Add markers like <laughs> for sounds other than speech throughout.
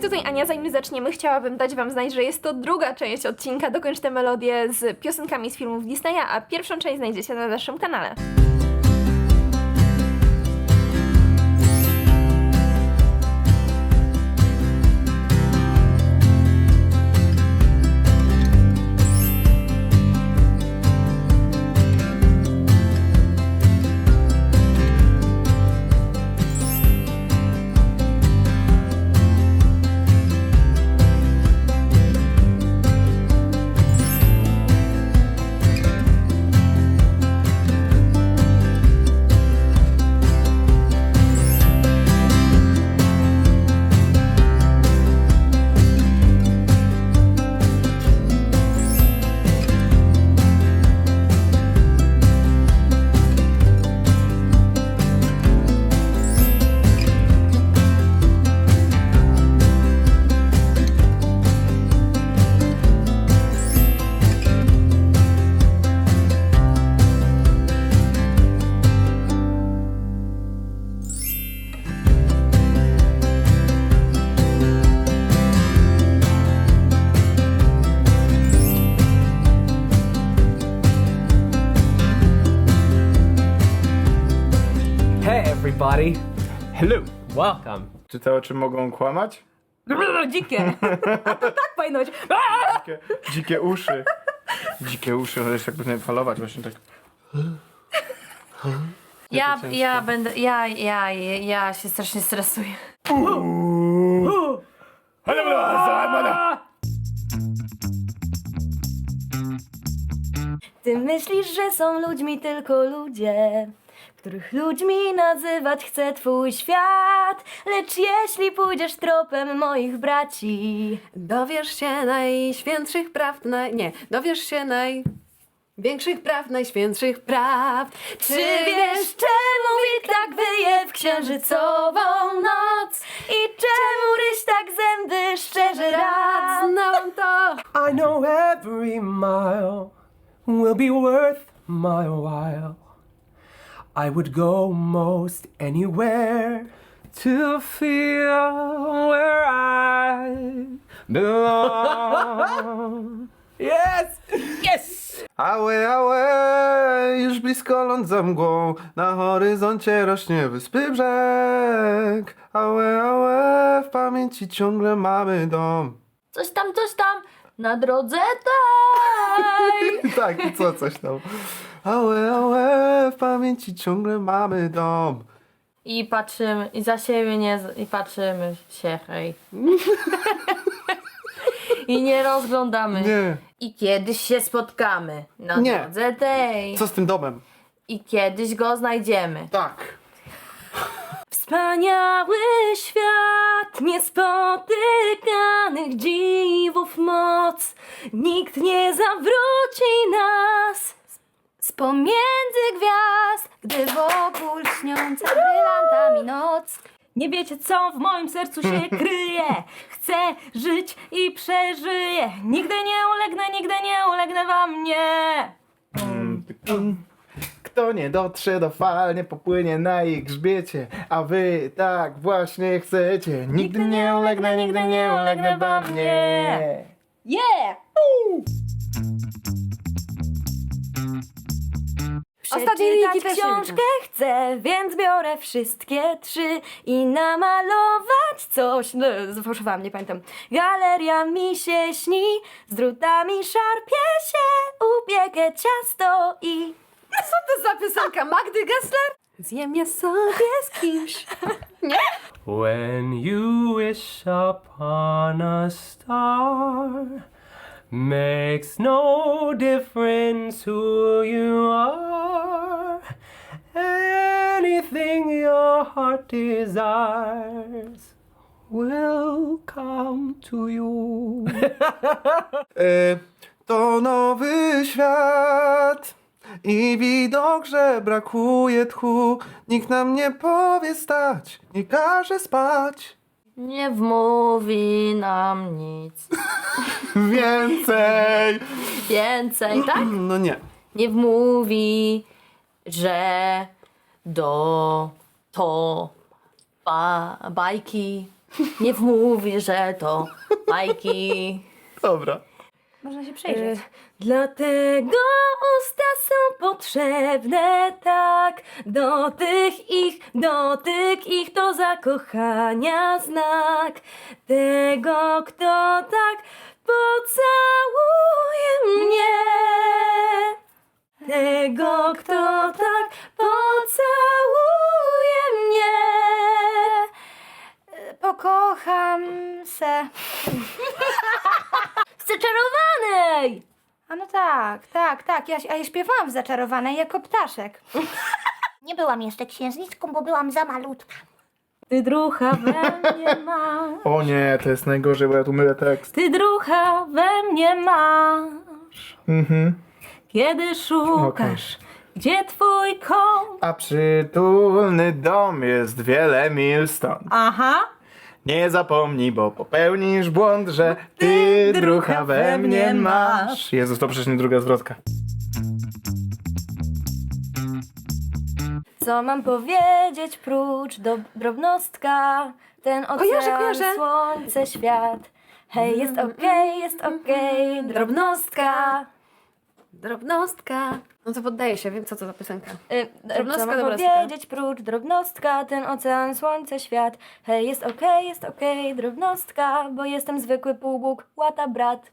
Cześć, tutaj Ania. Zanim zaczniemy, chciałabym dać Wam znać, że jest to druga część odcinka Dokończ tę melodię z piosenkami z filmów Disneya, a pierwszą część znajdziecie na naszym kanale. Welcome! Czy te oczy mogą kłamać? Dzikie. A to tak powinno być. Dzikie, dzikie uszy. Dzikie uszy, ale jeszcze jak będę falować właśnie tak. Ja, ja będę, ja, ja, ja się strasznie stresuję. Ty myślisz, że są ludźmi tylko ludzie, których ludźmi nazywać chce twój świat. Lecz jeśli pójdziesz tropem moich braci, Dowiesz się najświętszych praw, naj... nie, dowiesz się największych praw, najświętszych praw. Czy wiesz, czemu wilk tak wyje w księżycową noc? I czemu ryś tak zęby szczerze rad? Znałam to! I know every mile will be worth my while. I would go most anywhere to feel where I belong. <laughs> yes! Yes! Ałe, ałe, już blisko ląd za mgłą, na horyzoncie rośnie wyspy brzeg. Ałe, ałe, w pamięci ciągle mamy dom. Coś tam, coś tam na drodze taj. <laughs> Tak, i co coś tam. Ałe, ałe, w pamięci ciągle mamy dom. I patrzymy, i za siebie nie, z- i patrzymy się, hej. <laughs> I nie rozglądamy. Nie. I kiedyś się spotkamy na Nie. drodze tej. Co z tym domem? I kiedyś go znajdziemy. Tak. Wspaniały świat niespotykanych dziwów moc. Nikt nie zawróci nas z pomiędzy gwiazd, gdy wokół śniąca brylantami noc. Nie wiecie, co w moim sercu się <laughs> kryje. Chcę żyć i przeżyję. Nigdy nie ulegnę, nigdy nie ulegnę wam, nie. Kto nie dotrze do fal, nie popłynie na ich grzbiecie, a wy tak właśnie chcecie. Nigdy nie ulegnę, nigdy nie ulegnę wam, nie. Yeah! Też nie książkę chcę, więc biorę wszystkie trzy i namalować coś. No, zafałszowałam, nie pamiętam. Galeria mi się śni, z drutami szarpie się, upiekę ciasto i... <laughs> Co to za piosenka Magdy Gessler? Zjem je sobie z kimś. <laughs> When you wish upon a star, makes no difference who you are. Anything your heart desires will come to you. E, <laughs> to nowy świat i widok, że brakuje tchu. Nikt nam nie powie stać, nie każe spać. Nie wmówi nam nic <laughs> Więcej! więcej, tak? No nie. Nie wmówi, że do to ba, bajki Nie mówi, że to bajki. Dobra. Można się E, przejrzeć. Dlatego usta są potrzebne, tak. Dotyk ich, dotyk ich to zakochania znak. Tego, kto tak pocałuje mnie. Tego, kto tak pocałuje mnie. Pokocham se. <laughs> Zaczarowanej! A no tak, tak, tak. Ja, a ja śpiewałam w zaczarowanej jako ptaszek. <laughs> Nie byłam jeszcze księżniczką, bo byłam za malutka. Ty drucha we mnie masz. O nie, to jest najgorzej, bo ja tu mylę tekst. Ty drucha we mnie masz. Mhm. Kiedy szukasz, gdzie twój kąt? A przytulny dom jest wiele mil stąd. Aha. Nie zapomnij, bo popełnisz błąd, że ty drucha we mnie masz. Jezus, to przecież nie druga zwrotka. Co mam powiedzieć prócz do drobnostka? Ten ocean, Kojarzę, kojarzę. słońce, świat. Hej, jest okej, jest okej, drobnostka. Drobnostka. No to poddaję się, wiem co to za piosenka. Y, Drobnostka, mam drobnostka. powiedzieć prócz drobnostka? Ten ocean, słońce, świat. Hej, jest okej, jest okej, drobnostka, bo jestem zwykły półbóg, łata brat.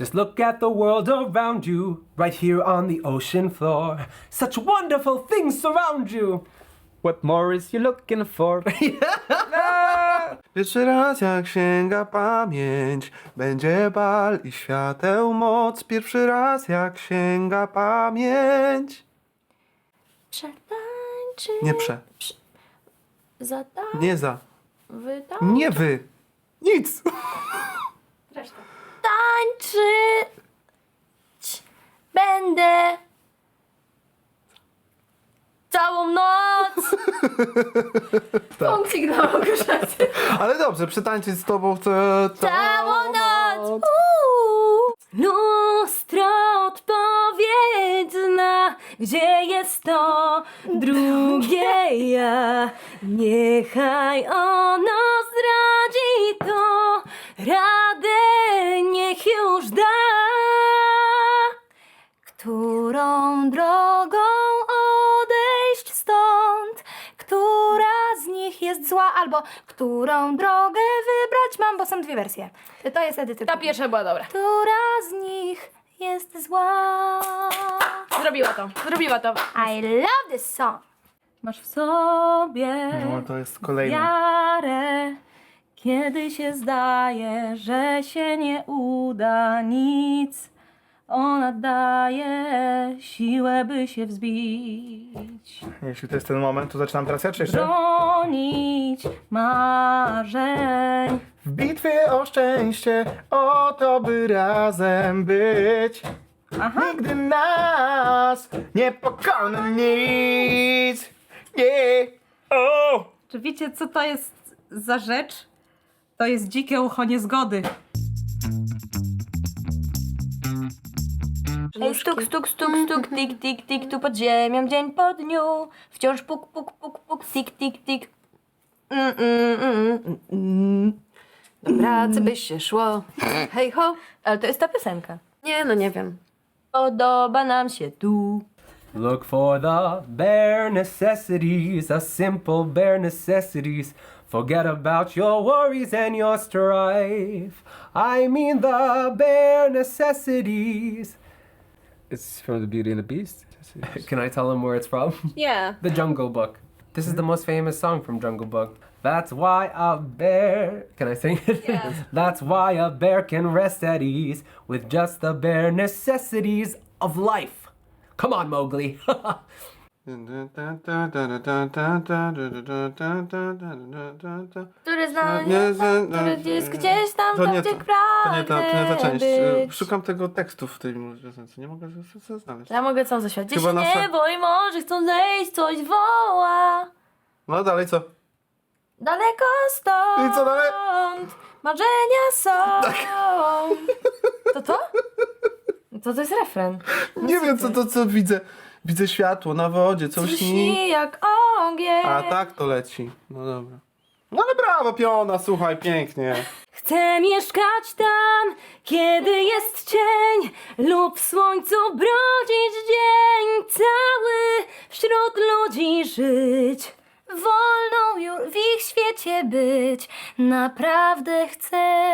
Just look at the world around you, right here on the ocean floor. Such wonderful things surround you. What more is you looking for? <laughs> Pierwszy raz jak sięga pamięć, będzie bal i świateł moc. Pierwszy raz jak sięga pamięć. Przetańczy, Nie prze, zatańczy, nie za, wytańczy. nie wy. Nic. Będę całą noc. <laughs> Punkcik dla Małgorzaty. Ale dobrze, przetańczyć z tobą chcę Całą noc. Uuu. Lustro odpowiedź zna, gdzie jest to drugie ja. Niechaj ono albo którą drogę wybrać mam, bo są dwie wersje. To jest Edyty. Ta pierwsza była dobra. Która z nich jest zła? Zrobiła to. Zrobiła to. I love this song. masz w sobie? No to jest kolejny. wiarę, kiedy się zdaje, że się nie uda nic. Ona daje siłę, by się wzbić, Jeśli to jest ten moment, to zaczynam teraz ja, czy jeszcze? bronić marzeń. W bitwie o szczęście, o to by razem być. Aha. Nigdy nas nie pokona nic. Nie. O! Czy wiecie, co to jest za rzecz? To jest dzikie ucho niezgody. Ej, stuk, stuk, stuk, stuk, tik, tik, tik, tu pod ziemią, dzień po dniu. Wciąż puk, puk, puk, puk, tik, tik, tik. Mm, mm, mm, mm, mm. Do pracy by się szło. Hej ho. Ale to jest ta piosenka. Nie, no nie wiem. Podoba nam się tu. Look for the bare necessities, the simple bare necessities. Forget about your worries and your strife. I mean the bare necessities. It's from the Beauty and the Beast. <laughs> Can I tell them where it's from? <laughs> Yeah. The Jungle Book. This is the hmm? most famous song from Jungle Book. That's why a bear. Can I sing it? Yeah. <laughs> That's why a bear can rest at ease with just the bare necessities of life. Come on, Mowgli. Który zna Nie, że- który jest gdzieś tam, To tam nie gdzie to, to nie ta, to nie ta część. Być. Szukam tego tekstu w tej piosence. Nie mogę znaleźć. Ja mogę całą zaśpiewać. Nasza- niebo i morze chcą zejść, coś woła. No dalej co? Daleko stąd. I co dalej? Marzenia są. Tak. To to? To to jest refren. Nie wiem co to co widzę. Widzę światło na wodzie, co śni. Lśni jak ogień. A tak to leci. No dobra. No ale brawo! Brawo, piona, słuchaj, pięknie. Chcę mieszkać tam, kiedy jest cień lub w słońcu brodzić dzień cały, wśród ludzi żyć. Wolną już w ich świecie być. Naprawdę chcę.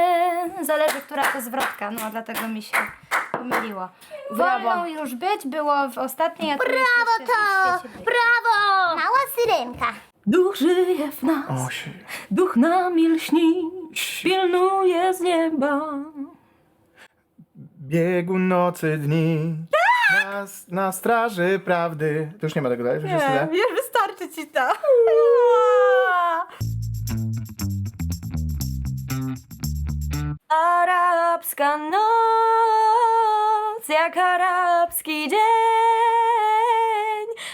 Zależy, która to zwrotka, no dlatego mi się pomyliło. Wolną już być było w ostatniej, Brawo to! Brawo! Mała syrenka. Duch żyje w nas, duch nami lśni, pilnuje z nieba. Biegu nocy dni. Na, na straży prawdy. To już nie ma tego dalej, to już jest tyle. już wystarczy ci to. Arabska noc, jak arabski dzień,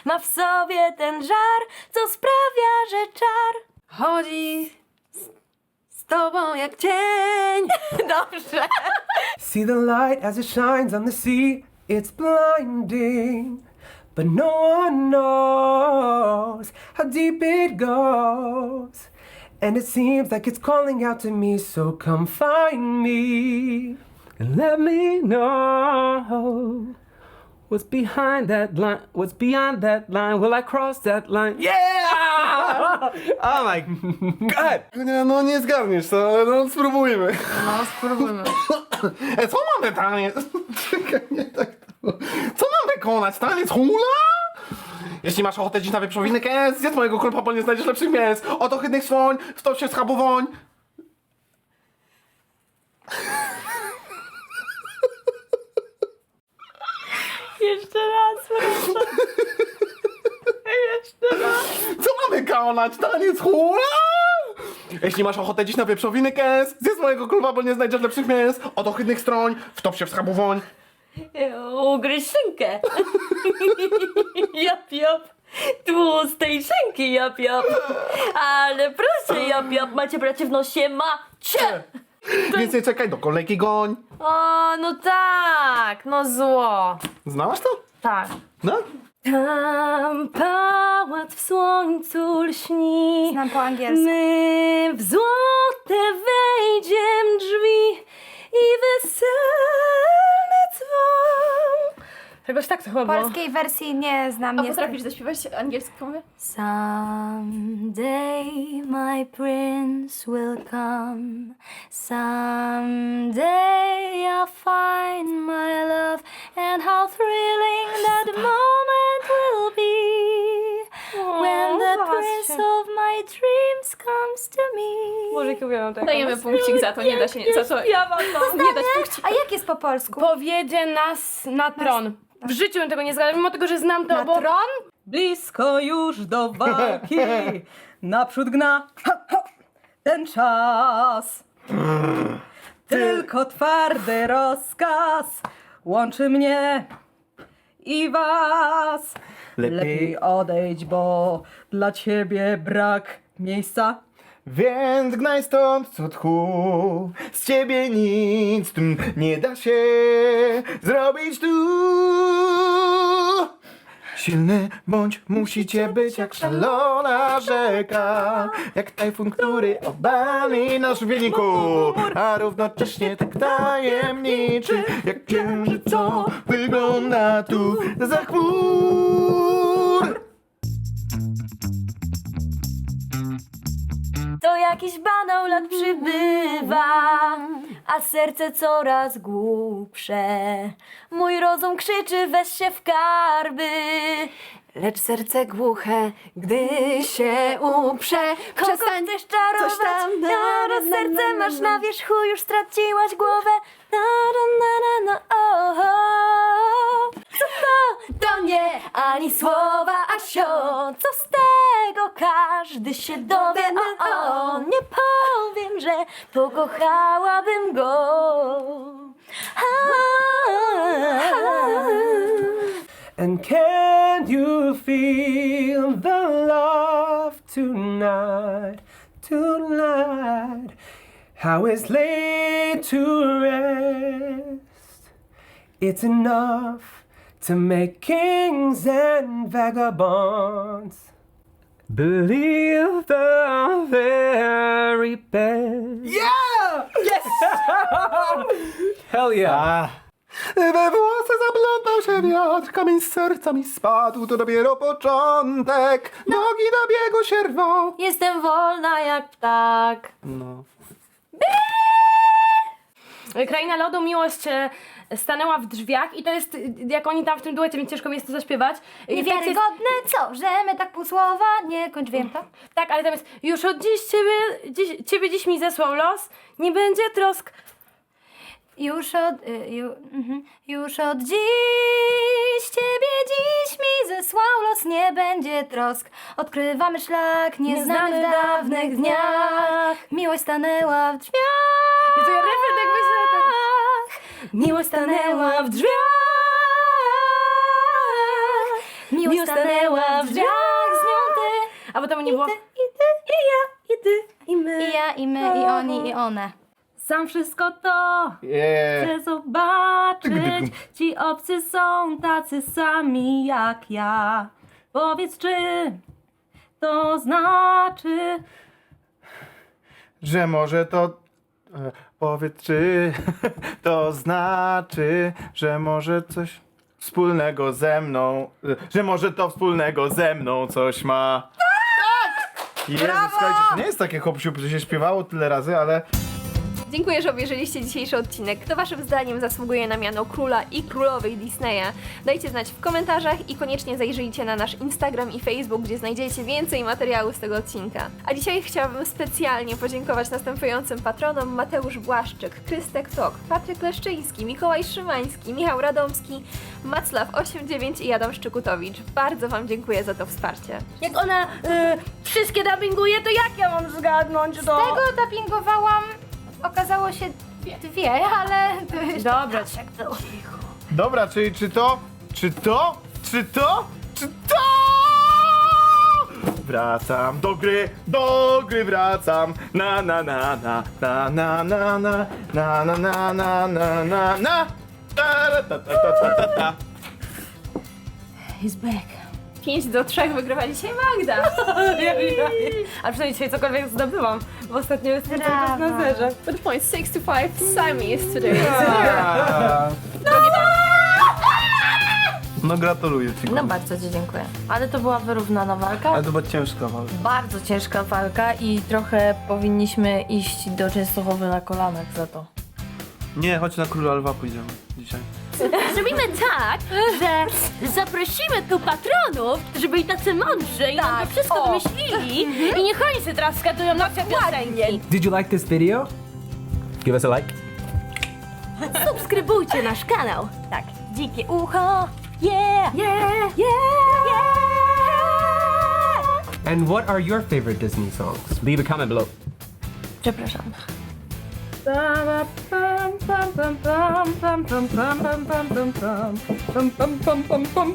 ma w sobie ten żar, co sprawia, że czar. Chodzi z, z tobą jak cień. <laughs> Dobrze. See the light as it shines on the sea, it's blinding. But no one knows how deep it goes. And it seems like it's calling out to me, so come find me. And let me know what's behind that line. What's beyond that line? Will I cross that line? Yeah! Oh my god! Nie, no nie zgarniesz to, ale no spróbujmy. No, spróbujmy. E, co mamy taniec? Czekaj, nie tak to. Co mam wykonać? Taniec hula? Jeśli masz ochotę dziś na wieprzowiny kęs, zjedz mojego kulpa, bo nie znajdziesz lepszych mięs. Oto chydnych słoń, stop się schabu woń. Jeszcze raz, proszę. Jeszcze raz. Co mamy konać? Taniec hula? Jeśli masz ochotę dziś na wieprzowiny kęs, zjedz mojego kulpa, bo nie znajdziesz lepszych mięs. Oto chydnych stroń, wtop się w schabu woń. Ugryź szynkę. Jap, jap. Tłustej szynki, jap, jap. Ale proszę, jap, jap. Macie bracie w nosie, macie. <laughs> Więc nie czekaj, do kolejki goń. O, no tak, no zło. Znałaś to? Tak. No? Tam pałac w słońcu lśni. Znam po angielsku. My w złote wejdziem drzwi i weselny dzwon. Czegoś tak to chyba było. Polskiej wersji nie znam A niestety. potrafisz zaśpiewać angielską? Someday my prince will come. Someday I'll find my love. And how thrilling that moment will be. When the prince of my dreams comes to me. Może uwielbiam tego. Dajemy punkcik za to, nie da się za to. Nie dać punkcik. A jak jest po polsku? Powiedzie nas na tron. W życiu bym tego nie zgadła, mimo tego, że znam to, Na bo... tron? Blisko już do walki, <laughs> naprzód gna ha, ha, ten czas. Tylko twardy rozkaz łączy mnie i was. Lepiej- Lepiej odejdź, bo dla ciebie brak miejsca. Więc gnaj stąd, co tchu, z ciebie nic tu nie da się zrobić tu. Silny bądź musicie być jak szalona rzeka, jak tajfun, który obali nasz w wyniku, a równocześnie tak tajemniczy, jak księżyc, co wygląda tu za chmur. Jakiś banał lat przybywa, a serce coraz głupsze. Mój rozum krzyczy, weź się w karby. Lecz serce głuche, gdy się uprze. Kogo Przestań chcesz czarować? coś tam, na, Na, na, na, serce masz na. wierzchu, już straciłaś głowę. Na, na, na, na, na, o, o. Co to? To nie ani słowa, a sio. Co z tego? Każdy się dowie. O, o. Nie powiem, że pokochałabym go. A, And can you feel the love tonight? Tonight, how it's laid to rest. It's enough to make kings and vagabonds Believe the very best. Yeah! Yes! <laughs> Hell yeah! We włosy zaplątał się wiatr, kamień z serca mi spadł, to dopiero początek. Nogi do biegu się rwą. Jestem wolna jak ptak. No. Kraina Lodu, miłość e, stanęła w drzwiach i to jest, jak oni tam w tym duecie, więc ciężko mi jest to zaśpiewać. I Niewiarygodne, co? Że my tak pół słowa? Nie, kończ wiem to. Tak, ale tam jest, już od dziś ciebie, dziś, ciebie dziś mi zesłał los, nie będzie trosk. Już od, y, ju, mhm. już od dziś ciebie dziś mi zesłał los, nie będzie trosk. Odkrywamy szlak nieznany w dawnych dniach. Miłość stanęła w drzwiach. I to ja refren tak myślę, tak. Miłość stanęła w drzwiach. Miłość stanęła w drzwiach z nią ty. A potem nie było. I ty, i ty, I ja, i ty, i my. i ja, i my, i oni, i one. Sam wszystko to Yeah. chcę zobaczyć. Ci obcy są tacy sami jak ja. Powiedz, czy to znaczy. Że może to... Powiedz, czy <laughs> to znaczy, że może coś wspólnego ze mną, że może to wspólnego ze mną coś ma. Tak! Jezu, słuchajcie, to nie jest takie hop że się śpiewało tyle razy, ale Dziękuję, że obejrzeliście dzisiejszy odcinek. Kto waszym zdaniem zasługuje na miano króla i królowej Disneya? Dajcie znać w komentarzach i koniecznie zajrzyjcie na nasz Instagram i Facebook, gdzie znajdziecie więcej materiału z tego odcinka. A dzisiaj chciałabym specjalnie podziękować następującym patronom Mateusz Błaszczyk, Krystek Tok, Patryk Leszczyński, Mikołaj Szymański, Michał Radomski, Maclaw89 i Adam Szczykutowicz. Bardzo wam dziękuję za to wsparcie. Jak ona y, wszystkie dubbinguje, to jak ja mam zgadnąć to? Tego dubbingowałam, okazało się dwie, ale Dobra, Dobra, czyli czy to, czy to, czy to, czy to? Wracam do gry, do gry wracam. Na na na na na na na na na na na na na na na Ta, ta, ta, ta, ta, ta, ta. He's back. 5 do 3 wygrywa dzisiaj Magda. A przynajmniej dzisiaj cokolwiek zdobyłam, ostatnio jestem cały czas na zerze. But point 6 to 5, Sami jest today. No gratuluję ci. No bardzo Ci dziękuję. Ale to była wyrównana walka. Ale to była ciężka walka. Bardzo ciężka walka i trochę powinniśmy iść do Częstochowy na kolanach za to. Nie, chodź na Króla Lwa pójdziemy dzisiaj. Zrobimy tak, że zaprosimy tu patronów, którzy byli tacy mądrzy i nam to wszystko wymyślili i niech oni sobie teraz skadują nasze piosenki. Did you like this video? Give us a like. Subskrybujcie nasz kanał. Tak, dzikie ucho. Yeah! Yeah! Yeah! And what are your favorite Disney songs? Leave a comment below. Przepraszam. Bum bum bum bum bum